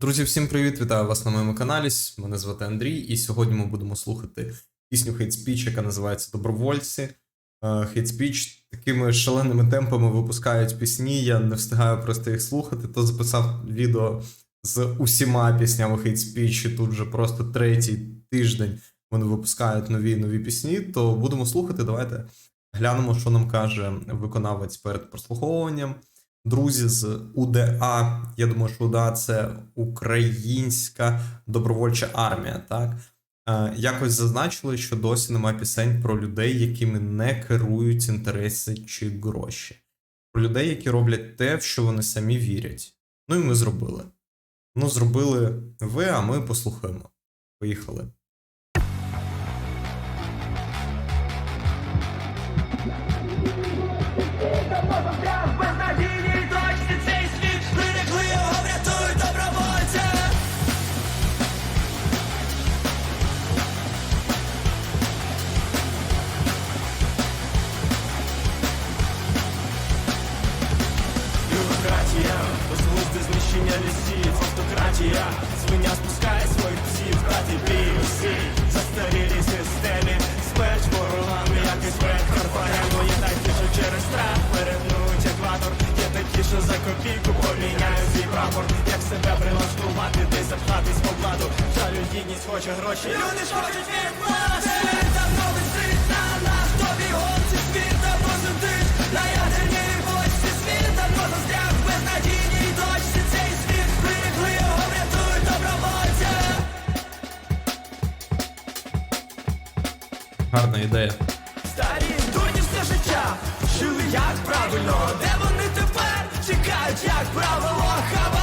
Друзі, всім привіт! Вітаю вас на моєму каналі. Мене звати Андрій, і сьогодні ми будемо слухати пісню Hate Speech, яка називається Добровольці. Е, Hate Speech такими шаленими темпами випускають пісні. Я не встигаю просто їх слухати. То записав відео з усіма піснями Hate Speech, і тут вже просто третій тиждень вони випускають нові нові пісні. То будемо слухати. Давайте глянемо, що нам каже виконавець перед прослуховуванням. Друзі з УДА. Я думаю, що УДА це Українська добровольча армія. Так Е, якось зазначили, що досі немає пісень про людей, якими не керують інтереси чи гроші, про людей, які роблять те, в що вони самі вірять. Ну і ми зробили. Ну, зробили ви, а ми послухаємо. Поїхали. Безнадійній знищення лісів, автократія, свиня спускає своїх псів, брати бій усі, застарілі системі, смерть ворогам, який смерть карпаремо, є такі, що через страх перетнуть екватор, є такі, що за копійку поміняють свій прапор, як себе прилаштувати, десь запхатись по владу, жалю гідність хоче гроші, люди ж хочуть від нас, світ висить на нас, тобі гонці світ давно сидить, на ядерній ідея. Старі дурні все життя Жили як правильно, де вони тепер? Чекають, як правило, хавали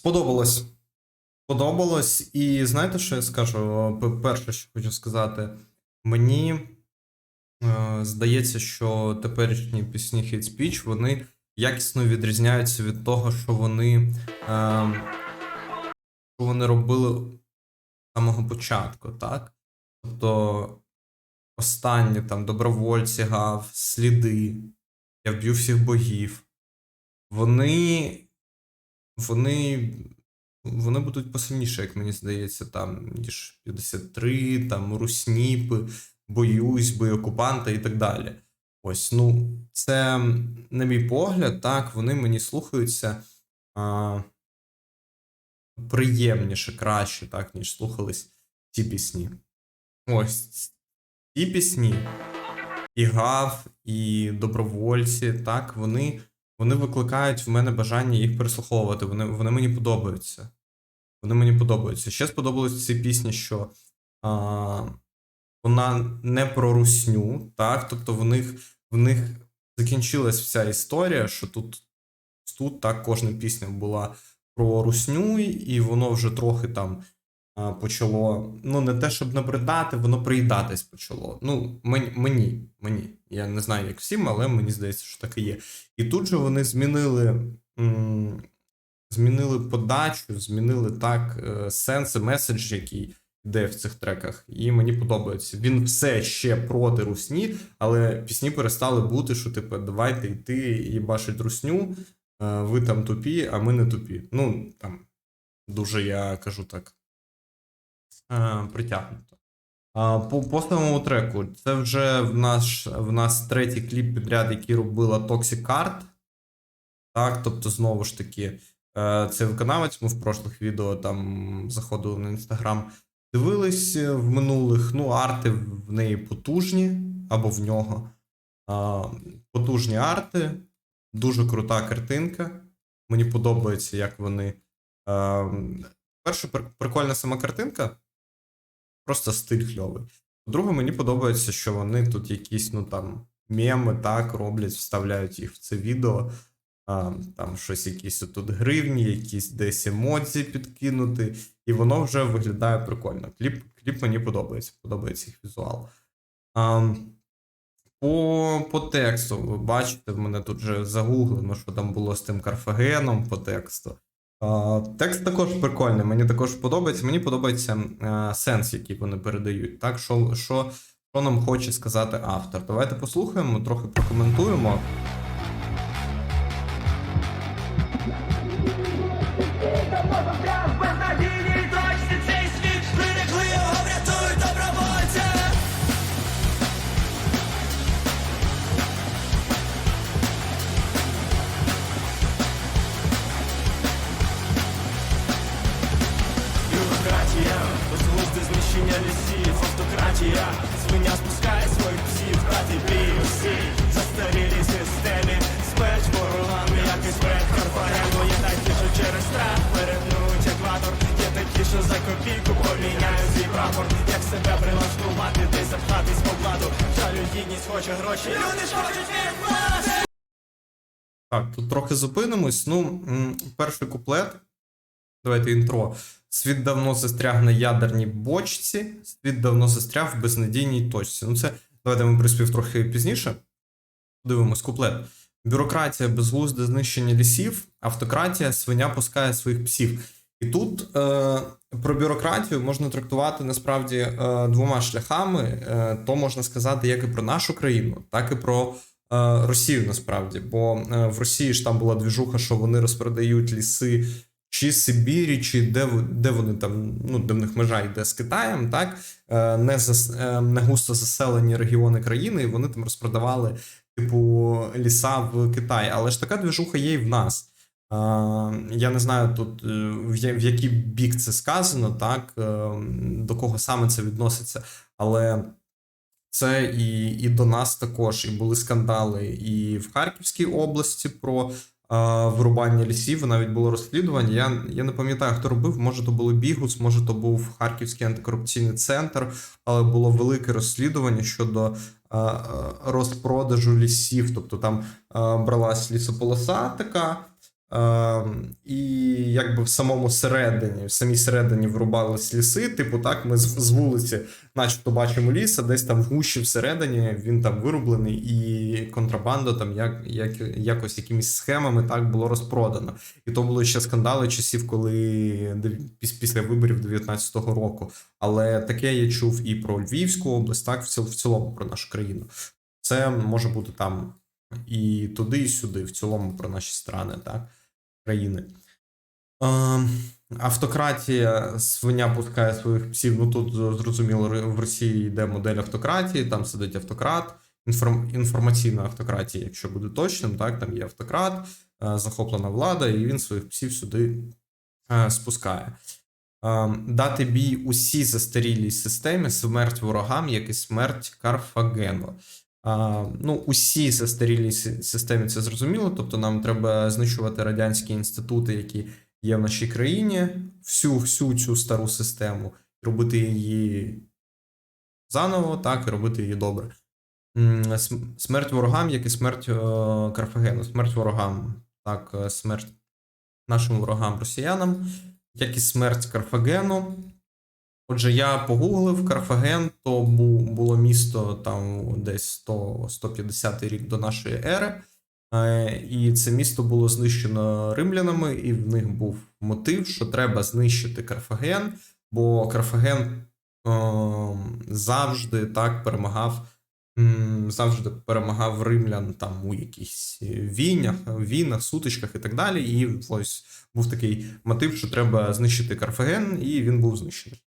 Сподобалось. Сподобалось. І знаєте, що я скажу? Перше, що хочу сказати, мені е, здається, що теперішні пісні Hate Speech, вони якісно відрізняються від того, що вони, е, що вони робили з самого початку, так? Тобто останні там добровольці гав, сліди, я вб'ю всіх богів вони, вони, вони будуть посильніше, як мені здається, там, ніж 53, там, русніпи, боюсь, боєокупанти і так далі. Ось, ну, це, на мій погляд, так, вони мені слухаються а, приємніше, краще, так, ніж слухались ці пісні. Ось ці пісні, і гав, і добровольці, так, вони вони викликають в мене бажання їх переслуховувати. Вони, вони мені подобаються. Вони мені подобаються. Ще сподобались ці пісні, що а, вона не про русню, так? Тобто в них, в них закінчилась вся історія, що тут, тут так кожна пісня була про русню, і воно вже трохи там почало. Ну, не те, щоб набридати, воно приїдатись почало. Ну, мені, мені. Я не знаю, як всім, але мені здається, що так і є. І тут же вони змінили. Змінили подачу, змінили так е, сенс і меседж, який йде в цих треках, і мені подобається. Він все ще проти русні, але пісні перестали бути, що типу, давайте йти і бачить русню, е, ви там тупі, а ми не тупі. Ну там дуже я кажу так. Е, Притягнуто. По, по треку, це вже в нас, в нас третій кліп підряд, який робила Toxic Card. Так, тобто, знову ж таки, е, цей виконавець, ми в прошлих відео там заходили на інстаграм, дивились е, в минулих. Ну, арти в неї потужні, або в нього. А, Потужні арти, дуже крута картинка. Мені подобається, як вони. е, Перше, прикольна сама картинка, просто стиль кльовий. По-друге, мені подобається, що вони тут якісь, ну там, меми так роблять, вставляють їх в це відео. А, там щось, якісь тут гривні, якісь десь емоції підкинути, і воно вже виглядає прикольно. Кліп, кліп мені подобається, подобається їх візуал. А, по, по тексту, ви бачите, в мене тут вже загуглено, що там було з тим Карфагеном по тексту. Текст також прикольний, мені також подобається. Мені подобається е, сенс, який вони передають. Так, що, що, що нам хоче сказати автор. Давайте послухаємо, трохи прокоментуємо. Так, тут трохи зупинимось. Ну, перший куплет. Давайте інтро. Світ давно застряг на ядерній бочці, світ давно застряг в безнадійній точці. Ну, це давайте ми приспів трохи пізніше. Дивимось куплет. Бюрократія, безглузде знищення лісів, автократія, свиня пускає своїх псів. І тут е, про бюрократію можна трактувати насправді е, двома шляхами. Е, то можна сказати як і про нашу країну, так і про Росію насправді. Бо е, в Росії ж там була двіжуха, що вони розпродають ліси чи Сибірі, чи де, де вони там, ну, де в них межа йде з Китаєм, так Е, не, зас, е, не густо заселені регіони країни, і вони там розпродавали, типу, ліса в Китаї. Але ж така двіжуха є і в нас. Е, Я не знаю тут, е, в який бік це сказано, так, е, до кого саме це відноситься, але це і, і до нас також, і були скандали і в Харківській області про е, вирубання лісів. Навіть було розслідування. Я, я не пам'ятаю, хто робив. Може, то були Бігус, може, то був Харківський антикорупційний центр, але було велике розслідування щодо е, розпродажу лісів. Тобто там е, бралась лісополоса така. Е, і якби в самому середині, в самій середині врубались ліси. Типу, так, ми з, вулиці, начебто, бачимо ліс, а десь там в гущі всередині він там вирублений, і контрабанда там як, як, якось якимись схемами так було розпродано. І то були ще скандали часів, коли після виборів 19-го року. Але таке я чув і про Львівську область, так, в цілому про нашу країну. Це може бути там і туди, і сюди, в цілому про наші страни, так, країни. Е, автократія, свиня пускає своїх псів. Ну тут зрозуміло, в Росії йде модель автократії, там сидить автократ, інформ, інформаційна автократія, якщо буде точним, так, там є автократ, е, захоплена влада, і він своїх псів сюди е, спускає. Е, Дати бій усій застарілій системі, смерть ворогам, як і смерть Карфагену. А, ну, усі застарілій си- системі це зрозуміло. Тобто нам треба знищувати радянські інститути, які є в нашій країні, всю, всю цю стару систему, робити її заново, так, і робити її добре. Смерть ворогам, як і смерть е, Карфагену. Смерть ворогам, так, е, смерть нашим ворогам росіянам, як і смерть Карфагену. Отже, я погуглив Карфаген, то було місто там десь 100, 150 рік до нашої ери. Е, І це місто було знищено римлянами, і в них був мотив, що треба знищити Карфаген, бо Карфаген е, завжди так перемагав, завжди перемагав римлян там у якихось війнах, війнах, сутичках і так далі. І ось був такий мотив, що треба знищити Карфаген, і він був знищений.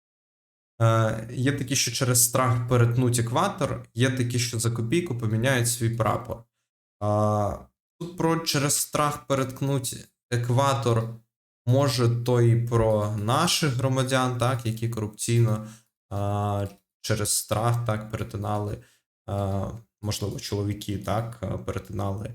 Е, є такі, що через страх перетнуть екватор, є такі, що за копійку поміняють свій прапор. Тут про через страх переткнуть екватор, може, то і про наших громадян, так, які корупційно через страх так перетинали, можливо, чоловіки так перетинали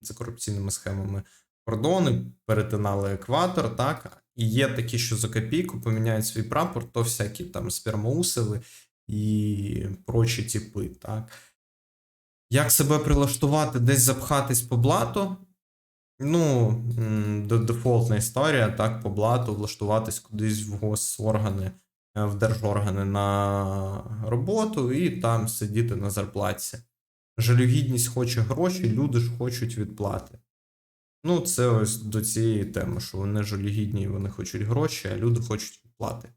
за корупційними схемами кордони, перетинали екватор, так. І є такі, що за копійку поміняють свій прапор, то всякі там спермоусили і прочі типи, так. Як себе прилаштувати, десь запхатись по блату? Ну, дефолтна історія, так, по блату, влаштуватись кудись в госоргани, е, в держоргани на роботу і там сидіти на зарплатці. Жалюгідність хоче гроші, люди ж хочуть відплати. Ну, це ось до цієї теми, що вони жалюгідні, вони хочуть гроші, а люди хочуть відплати.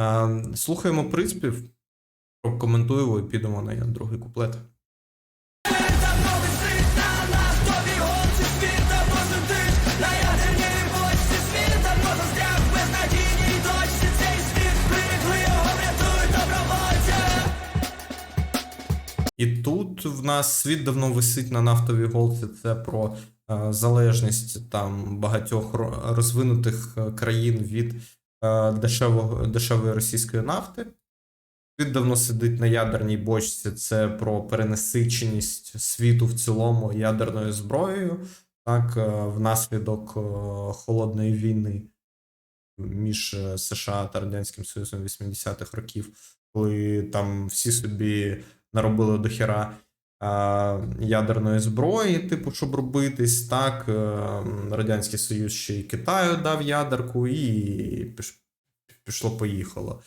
Е, слухаємо приспів, прокоментуємо і підемо на другий куплет. І тут в нас світ давно висить на нафтовій голці. Це про залежність там багатьох розвинутих е, країн від е, дешевого, дешевої російської нафти. Світ давно сидить на ядерній бочці. Це про перенасиченість світу в цілому ядерною зброєю, так, е, внаслідок е, холодної війни між е, США та Радянським Союзом 80-х років, коли там всі собі наробили до хера а, ядерної зброї, типу, щоб робитись. Так, е, Радянський Союз ще й Китаю дав ядерку, і пішло-поїхало.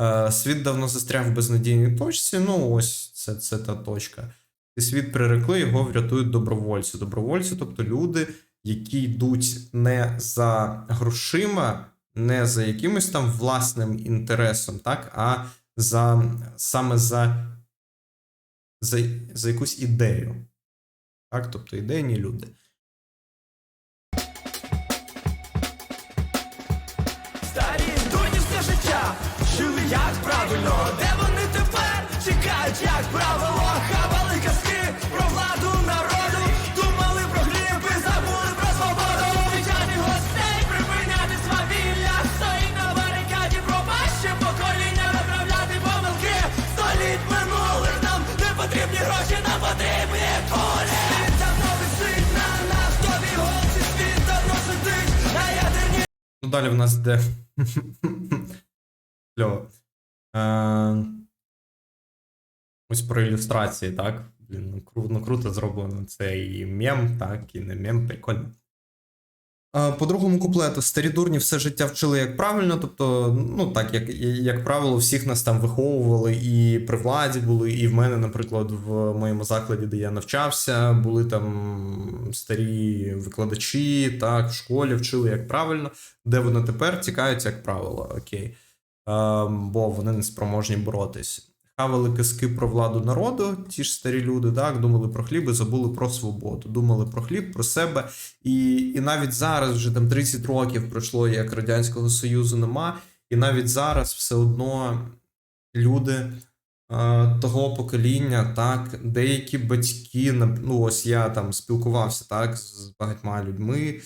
Е, Світ давно застряг в безнадійній точці. Ну, ось це, це та точка. І світ прирекли, його врятують добровольці. Добровольці, тобто люди, які йдуть не за грошима, не за якимось там власним інтересом, так, а за саме за за, за якусь ідею. Так, тобто ідейні люди. Старі дурні життя Жили як правильно, далі в нас йде. Е, ось про ілюстрації, так? Ну, ну круто зроблено. Це і мем, так, і не мем, прикольно. Е, По другому куплету старі дурні все життя вчили як правильно, тобто, ну так, як, як правило, всіх нас там виховували і при владі були, і в мене, наприклад, в моєму закладі, де я навчався, були там старі викладачі, так, в школі вчили як правильно, де вони тепер тікають, як правило, окей. Е, бо вони не спроможні боротись. Хавали казки про владу народу, ті ж старі люди, так, думали про хліб і забули про свободу. Думали про хліб, про себе. І, і навіть зараз, вже там 30 років пройшло, як Радянського Союзу нема, і навіть зараз все одно люди е, того покоління, так, деякі батьки, ну ось я там спілкувався так, з багатьма людьми.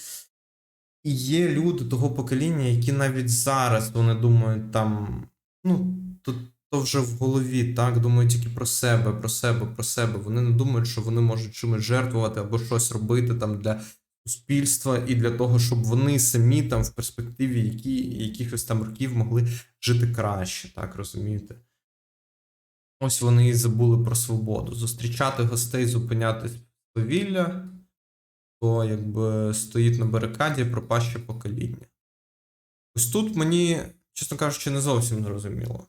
І є люди того покоління, які навіть зараз вони думають там, ну, то, то вже в голові, так, думають тільки про себе, про себе, про себе. Вони не думають, що вони можуть чимось жертвувати або щось робити там для суспільства і для того, щоб вони самі там в перспективі які, якихось там років могли жити краще, так розумієте? Ось вони і забули про свободу. Зустрічати гостей, зупинятись повілля, то якби стоїть на барикаді пропаще покоління. Ось тут мені чесно кажучи, не зовсім зрозуміло.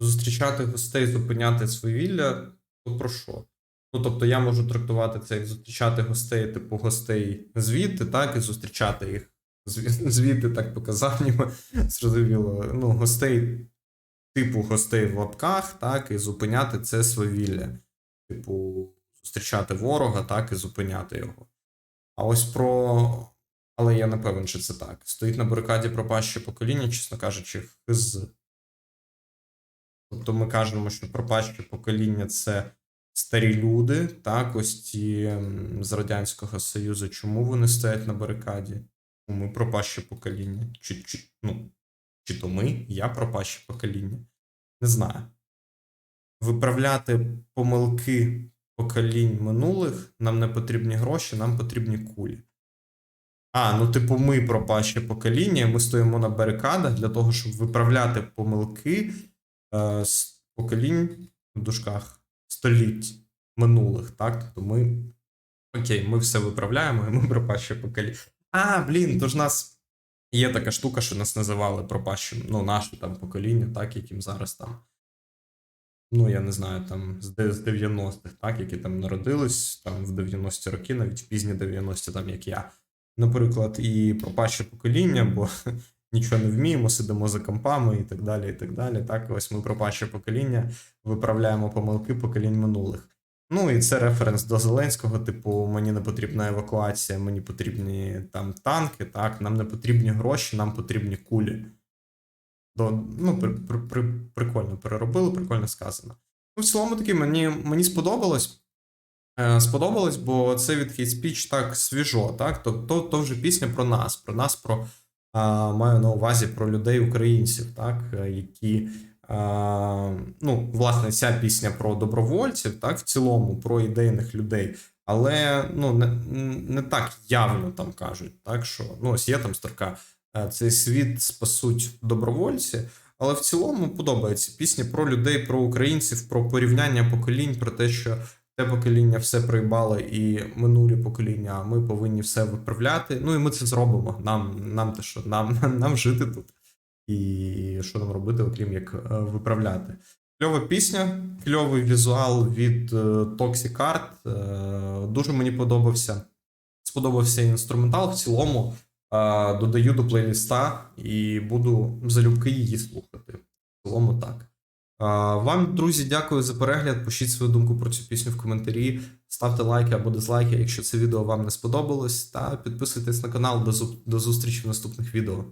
Зустрічати гостей, зупиняти свавілля, то про що? Ну, тобто, я можу трактувати це як зустрічати гостей, типу гостей звідти, так, і зустрічати їх звідти, так показав, зрозуміло. Ну, гостей, типу гостей в лапках, так, і зупиняти це свавілля. Типу, зустрічати ворога, так, і зупиняти його. А ось про. Але я не певен, чи це так. Стоїть на барикаді пропаще покоління, чесно кажучи, хз. Тобто ми кажемо, що пропаще покоління це старі люди, так, ось ті з Радянського Союзу. Чому вони стоять на барикаді? Ми пропаще покоління. Чи, чи, ну, чи то ми, я пропаще покоління. Не знаю. Виправляти помилки поколінь минулих нам не потрібні гроші, нам потрібні кулі. А, ну, типу, ми пропаще покоління, ми стоїмо на барикадах для того, щоб виправляти помилки е, з поколінь в дужках століть минулих, так? Тобто ми. Окей, ми все виправляємо, і ми пропаще покоління. А, блін, то ж нас є така штука, що нас називали пропащим, ну, наше там покоління, так, яким зараз там. Ну, я не знаю, там з з 90-х, так, які там народились там в 90-ті роки, навіть в пізні 90-ті, там як я. Наприклад, і пропаще покоління, бо нічого не вміємо, сидимо за компами і так далі. і так далі. Так, ось ми пропаще покоління, виправляємо помилки поколінь минулих. Ну і це референс до Зеленського, типу, мені не потрібна евакуація, мені потрібні там танки, так, нам не потрібні гроші, нам потрібні кулі. До, ну, при, при, при, прикольно переробили, прикольно сказано. Ну, в цілому таки мені, мені сподобалось. Е, сподобалось, бо це від Hate Speech так свіжо, так? То, то, то вже пісня про нас, про нас, про маю на увазі про людей українців, так, е, які. Ну, власне, ця пісня про добровольців, так, в цілому, про ідейних людей. Але ну, не, не так явно там кажуть, так що ну, ось є там строка. е, Цей світ спасуть добровольці, але в цілому подобається пісня про людей, про українців, про порівняння поколінь, про те, що те покоління все проїбало і минулі покоління, ми повинні все виправляти. Ну і ми це зробимо. Нам, нам те, що нам, нам жити тут. І що нам робити, окрім як е, виправляти. Кльова пісня, кльовий візуал від е, Toxic Art. Е, Дуже мені подобався. Сподобався інструментал в цілому. Додаю до плейліста і буду залюбки її слухати. В цілому так. Вам, друзі, дякую за перегляд. Пишіть свою думку про цю пісню в коментарі. Ставте лайки або дизлайки, якщо це відео вам не сподобалось. Та підписуйтесь на канал. До зустрічі в наступних відео.